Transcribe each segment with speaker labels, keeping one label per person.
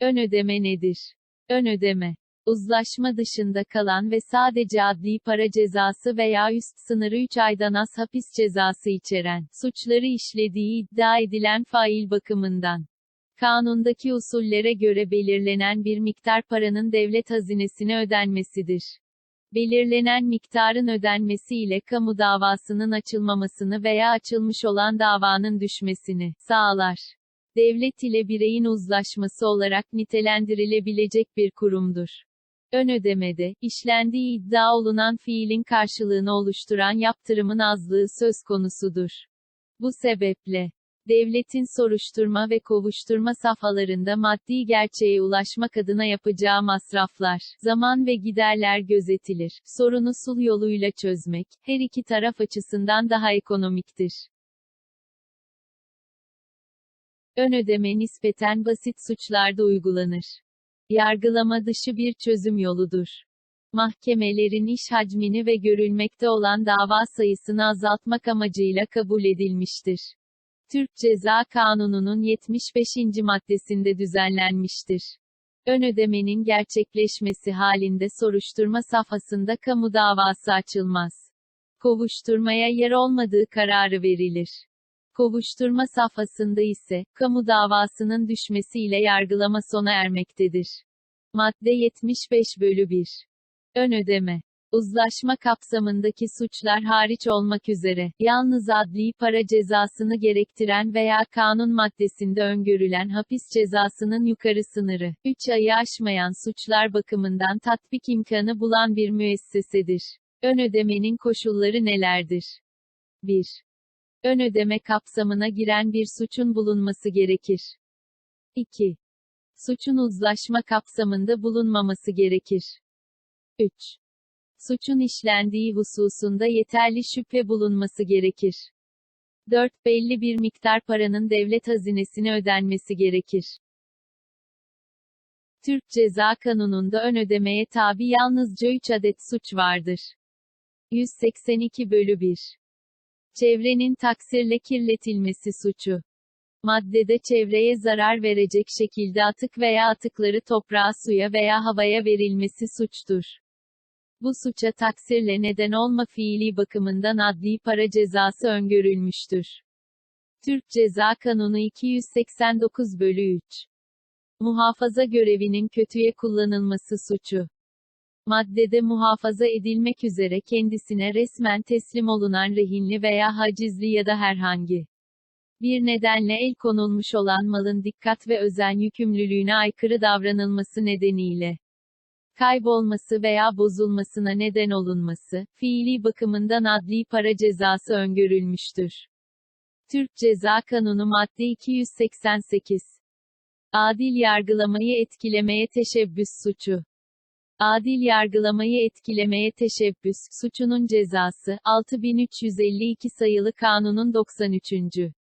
Speaker 1: Ön ödeme nedir? Ön ödeme, uzlaşma dışında kalan ve sadece adli para cezası veya üst sınırı 3 aydan az hapis cezası içeren, suçları işlediği iddia edilen fail bakımından, kanundaki usullere göre belirlenen bir miktar paranın devlet hazinesine ödenmesidir. Belirlenen miktarın ödenmesi ile kamu davasının açılmamasını veya açılmış olan davanın düşmesini sağlar. Devlet ile bireyin uzlaşması olarak nitelendirilebilecek bir kurumdur. Ön ödemede, işlendiği iddia olunan fiilin karşılığını oluşturan yaptırımın azlığı söz konusudur. Bu sebeple, devletin soruşturma ve kovuşturma safhalarında maddi gerçeğe ulaşmak adına yapacağı masraflar, zaman ve giderler gözetilir. Sorunu sul yoluyla çözmek, her iki taraf açısından daha ekonomiktir. Ön ödeme nispeten basit suçlarda uygulanır. Yargılama dışı bir çözüm yoludur. Mahkemelerin iş hacmini ve görülmekte olan dava sayısını azaltmak amacıyla kabul edilmiştir. Türk Ceza Kanunu'nun 75. maddesinde düzenlenmiştir. Ön ödemenin gerçekleşmesi halinde soruşturma safhasında kamu davası açılmaz. Kovuşturmaya yer olmadığı kararı verilir. Kovuşturma safhasında ise, kamu davasının düşmesiyle yargılama sona ermektedir. Madde 75 bölü 1. Ön ödeme. Uzlaşma kapsamındaki suçlar hariç olmak üzere, yalnız adli para cezasını gerektiren veya kanun maddesinde öngörülen hapis cezasının yukarı sınırı, 3 ayı aşmayan suçlar bakımından tatbik imkanı bulan bir müessesedir. Ön ödemenin koşulları nelerdir? 1. Ön ödeme kapsamına giren bir suçun bulunması gerekir. 2. Suçun uzlaşma kapsamında bulunmaması gerekir. 3. Suçun işlendiği hususunda yeterli şüphe bulunması gerekir. 4. Belli bir miktar paranın devlet hazinesine ödenmesi gerekir. Türk Ceza Kanunu'nda ön ödemeye tabi yalnızca 3 adet suç vardır. 182 bölü 1 Çevrenin taksirle kirletilmesi suçu. Maddede çevreye zarar verecek şekilde atık veya atıkları toprağa, suya veya havaya verilmesi suçtur. Bu suça taksirle neden olma fiili bakımından adli para cezası öngörülmüştür. Türk Ceza Kanunu 289 bölü 3. Muhafaza görevinin kötüye kullanılması suçu maddede muhafaza edilmek üzere kendisine resmen teslim olunan rehinli veya hacizli ya da herhangi bir nedenle el konulmuş olan malın dikkat ve özen yükümlülüğüne aykırı davranılması nedeniyle kaybolması veya bozulmasına neden olunması, fiili bakımından adli para cezası öngörülmüştür. Türk Ceza Kanunu madde 288 Adil yargılamayı etkilemeye teşebbüs suçu Adil yargılamayı etkilemeye teşebbüs, suçunun cezası, 6352 sayılı kanunun 93.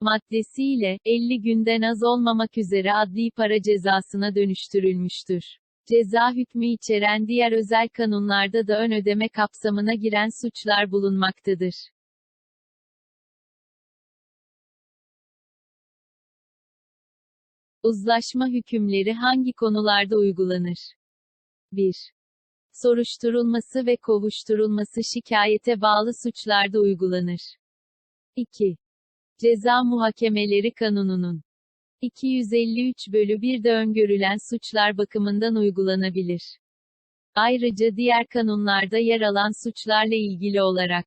Speaker 1: maddesiyle, 50 günden az olmamak üzere adli para cezasına dönüştürülmüştür. Ceza hükmü içeren diğer özel kanunlarda da ön ödeme kapsamına giren suçlar bulunmaktadır. Uzlaşma hükümleri hangi konularda uygulanır? 1. Soruşturulması ve kovuşturulması şikayete bağlı suçlarda uygulanır. 2. Ceza Muhakemeleri Kanunu'nun 253 bölü 1'de öngörülen suçlar bakımından uygulanabilir. Ayrıca diğer kanunlarda yer alan suçlarla ilgili olarak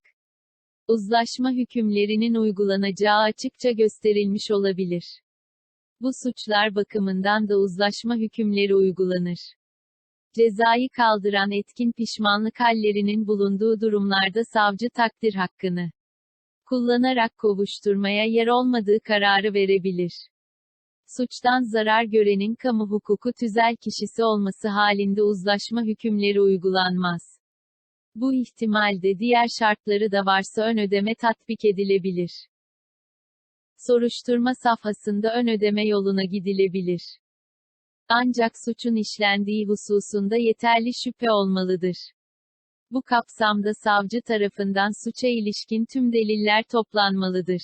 Speaker 1: uzlaşma hükümlerinin uygulanacağı açıkça gösterilmiş olabilir. Bu suçlar bakımından da uzlaşma hükümleri uygulanır. Cezayı kaldıran etkin pişmanlık hallerinin bulunduğu durumlarda savcı takdir hakkını kullanarak kovuşturmaya yer olmadığı kararı verebilir. Suçtan zarar görenin kamu hukuku tüzel kişisi olması halinde uzlaşma hükümleri uygulanmaz. Bu ihtimalde diğer şartları da varsa ön ödeme tatbik edilebilir. Soruşturma safhasında ön ödeme yoluna gidilebilir. Ancak suçun işlendiği hususunda yeterli şüphe olmalıdır. Bu kapsamda savcı tarafından suça ilişkin tüm deliller toplanmalıdır.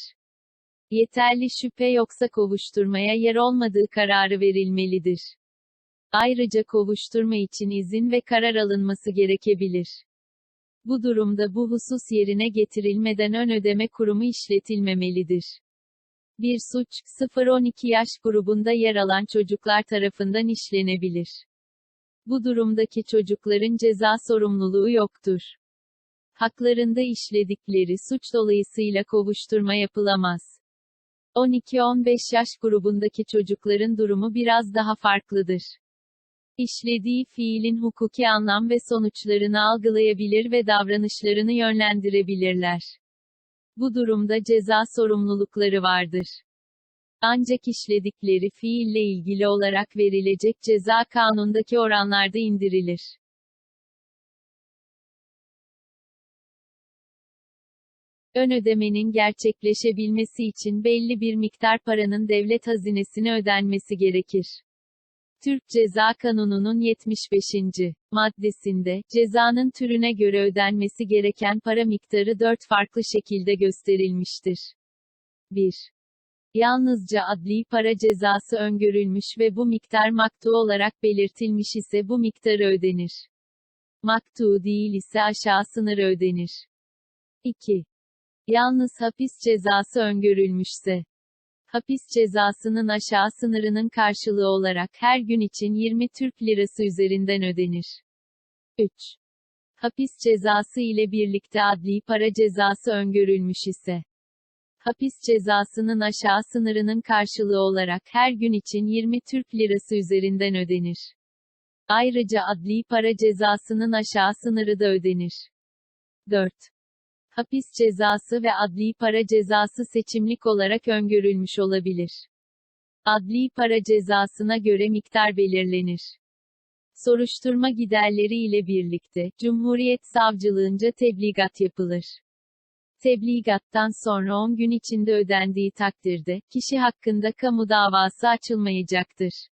Speaker 1: Yeterli şüphe yoksa kovuşturmaya yer olmadığı kararı verilmelidir. Ayrıca kovuşturma için izin ve karar alınması gerekebilir. Bu durumda bu husus yerine getirilmeden ön ödeme kurumu işletilmemelidir. Bir suç, 0-12 yaş grubunda yer alan çocuklar tarafından işlenebilir. Bu durumdaki çocukların ceza sorumluluğu yoktur. Haklarında işledikleri suç dolayısıyla kovuşturma yapılamaz. 12-15 yaş grubundaki çocukların durumu biraz daha farklıdır. İşlediği fiilin hukuki anlam ve sonuçlarını algılayabilir ve davranışlarını yönlendirebilirler. Bu durumda ceza sorumlulukları vardır. Ancak işledikleri fiille ilgili olarak verilecek ceza kanundaki oranlarda indirilir. Ön ödemenin gerçekleşebilmesi için belli bir miktar paranın devlet hazinesine ödenmesi gerekir. Türk Ceza Kanunu'nun 75. maddesinde, cezanın türüne göre ödenmesi gereken para miktarı dört farklı şekilde gösterilmiştir. 1. Yalnızca adli para cezası öngörülmüş ve bu miktar maktu olarak belirtilmiş ise bu miktarı ödenir. Maktu değil ise aşağı sınırı ödenir. 2. Yalnız hapis cezası öngörülmüşse, hapis cezasının aşağı sınırının karşılığı olarak her gün için 20 Türk Lirası üzerinden ödenir. 3. Hapis cezası ile birlikte adli para cezası öngörülmüş ise, hapis cezasının aşağı sınırının karşılığı olarak her gün için 20 Türk Lirası üzerinden ödenir. Ayrıca adli para cezasının aşağı sınırı da ödenir. 4 hapis cezası ve adli para cezası seçimlik olarak öngörülmüş olabilir. Adli para cezasına göre miktar belirlenir. Soruşturma giderleri ile birlikte, Cumhuriyet Savcılığınca tebligat yapılır. Tebligattan sonra 10 gün içinde ödendiği takdirde, kişi hakkında kamu davası açılmayacaktır.